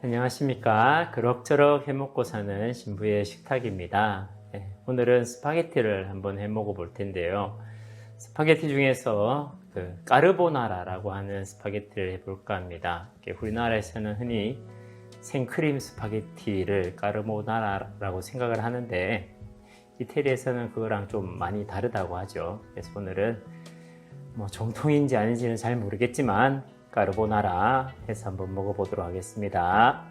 안녕하십니까. 그럭저럭 해먹고 사는 신부의 식탁입니다. 네, 오늘은 스파게티를 한번 해먹어 볼 텐데요. 스파게티 중에서 그 까르보나라라고 하는 스파게티를 해볼까 합니다. 우리나라에서는 흔히 생크림 스파게티를 까르보나라라고 생각을 하는데 이태리에서는 그거랑 좀 많이 다르다고 하죠. 그래서 오늘은 뭐 정통인지 아닌지는 잘 모르겠지만 까르보나라 해서 한번 먹어보도록 하겠습니다.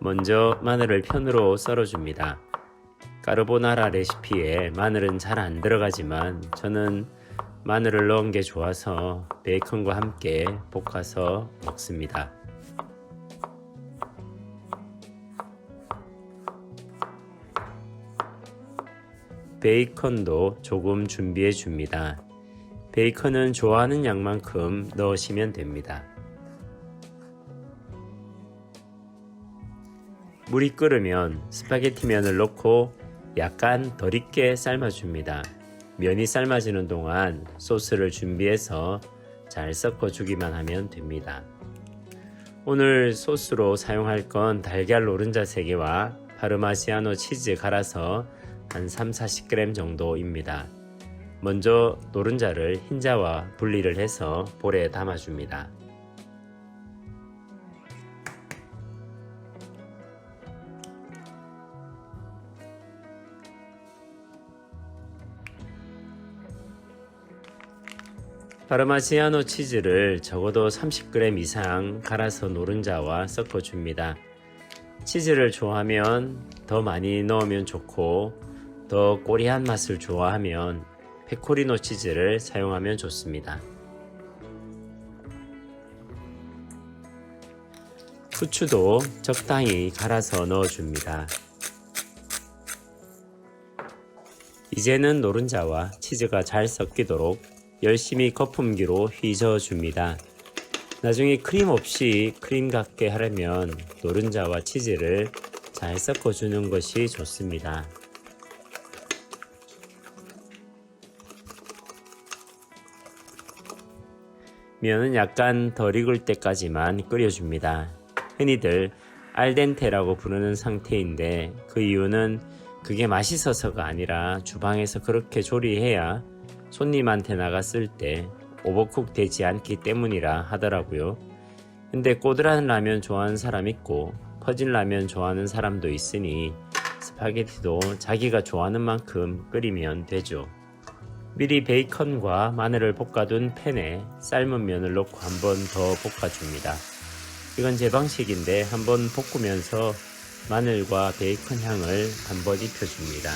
먼저 마늘을 편으로 썰어줍니다. 까르보나라 레시피에 마늘은 잘 안 들어가지만 저는 마늘을 넣은 게 좋아서 베이컨과 함께 볶아서 먹습니다. 베이컨도 조금 준비해 줍니다. 베이컨은 좋아하는 양만큼 넣으시면 됩니다. 물이 끓으면 스파게티 면을 넣고 약간 덜 익게 삶아줍니다. 면이 삶아지는 동안 소스를 준비해서 잘 섞어주기만 하면 됩니다. 오늘 소스로 사용할 건 달걀 노른자 3개와 파르마시아노 치즈 갈아서 한 3, 40g 정도입니다. 먼저 노른자를 흰자와 분리를 해서 볼에 담아줍니다. 파르마시아노 치즈를 적어도 30g 이상 갈아서 노른자와 섞어줍니다. 치즈를 좋아하면 더 많이 넣으면 좋고 더 꼬리한 맛을 좋아하면 페코리노 치즈를 사용하면 좋습니다. 후추도 적당히 갈아서 넣어줍니다. 이제는 노른자와 치즈가 잘 섞이도록 열심히 거품기로 휘저어줍니다. 나중에 크림 없이 크림 같게 하려면 노른자와 치즈를 잘 섞어주는 것이 좋습니다. 면은 약간 덜 익을 때까지만 끓여줍니다. 흔히들 알덴테라고 부르는 상태인데 그 이유는 그게 맛있어서가 아니라 주방에서 그렇게 조리해야 손님한테 나갔을 때 오버쿡 되지 않기 때문이라 하더라고요. 근데 꼬들한 라면 좋아하는 사람 있고 퍼진 라면 좋아하는 사람도 있으니 스파게티도 자기가 좋아하는 만큼 끓이면 되죠. 미리 베이컨과 마늘을 볶아둔 팬에 삶은 면을 넣고 한 번 더 볶아줍니다. 이건 제 방식인데 한번 볶으면서 마늘과 베이컨 향을 한번 입혀줍니다.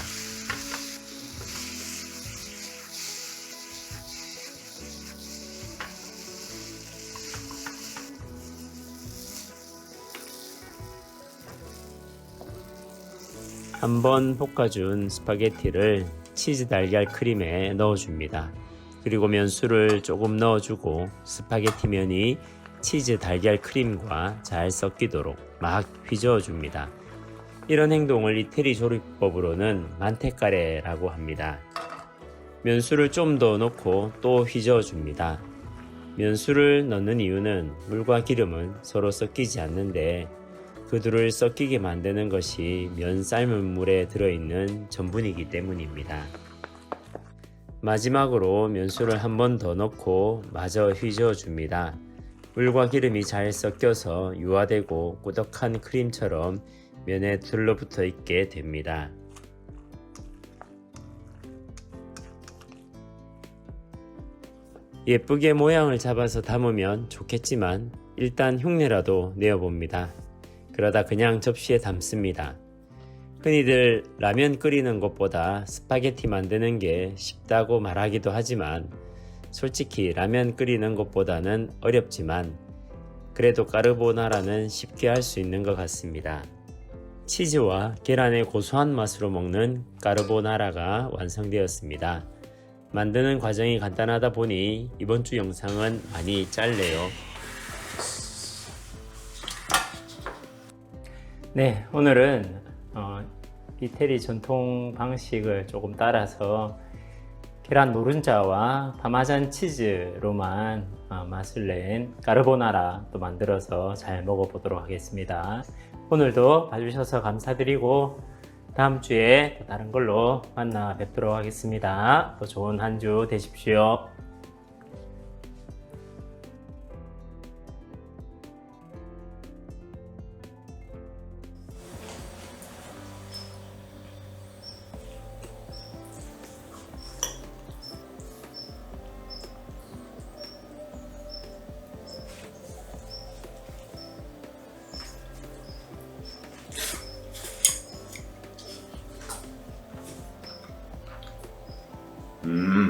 한번 볶아준 스파게티를 치즈 달걀 크림에 넣어줍니다. 그리고 면수를 조금 넣어주고 스파게티 면이 치즈 달걀 크림과 잘 섞이도록 막 휘저어줍니다. 이런 행동을 이태리 조리법으로는 만테카레라고 합니다. 면수를 좀 더 넣고 또 휘저어줍니다. 면수를 넣는 이유는 물과 기름은 서로 섞이지 않는데 그 둘을 섞이게 만드는 것이 면 삶은 물에 들어있는 전분이기 때문입니다. 마지막으로 면수를 한 번 더 넣고 마저 휘저어 줍니다. 물과 기름이 잘 섞여서 유화되고 꾸덕한 크림처럼 면에 둘러붙어 있게 됩니다. 예쁘게 모양을 잡아서 담으면 좋겠지만 일단 흉내라도 내어봅니다. 그러다 그냥 접시에 담습니다. 흔히들 라면 끓이는 것보다 스파게티 만드는 게 쉽다고 말하기도 하지만 솔직히 라면 끓이는 것보다는 어렵지만 그래도 까르보나라는 쉽게 할 수 있는 것 같습니다. 치즈와 계란의 고소한 맛으로 먹는 까르보나라가 완성되었습니다. 만드는 과정이 간단하다 보니 이번 주 영상은 많이 짧네요. 네, 오늘은 어, 이태리 전통 방식을 조금 따라서 계란 노른자와 파마잔 치즈로만 어, 맛을 낸 까르보나라 또 만들어서 잘 먹어보도록 하겠습니다. 오늘도 봐주셔서 감사드리고 다음 주에 또 다른 걸로 만나 뵙도록 하겠습니다. 또 좋은 한 주 되십시오. 음.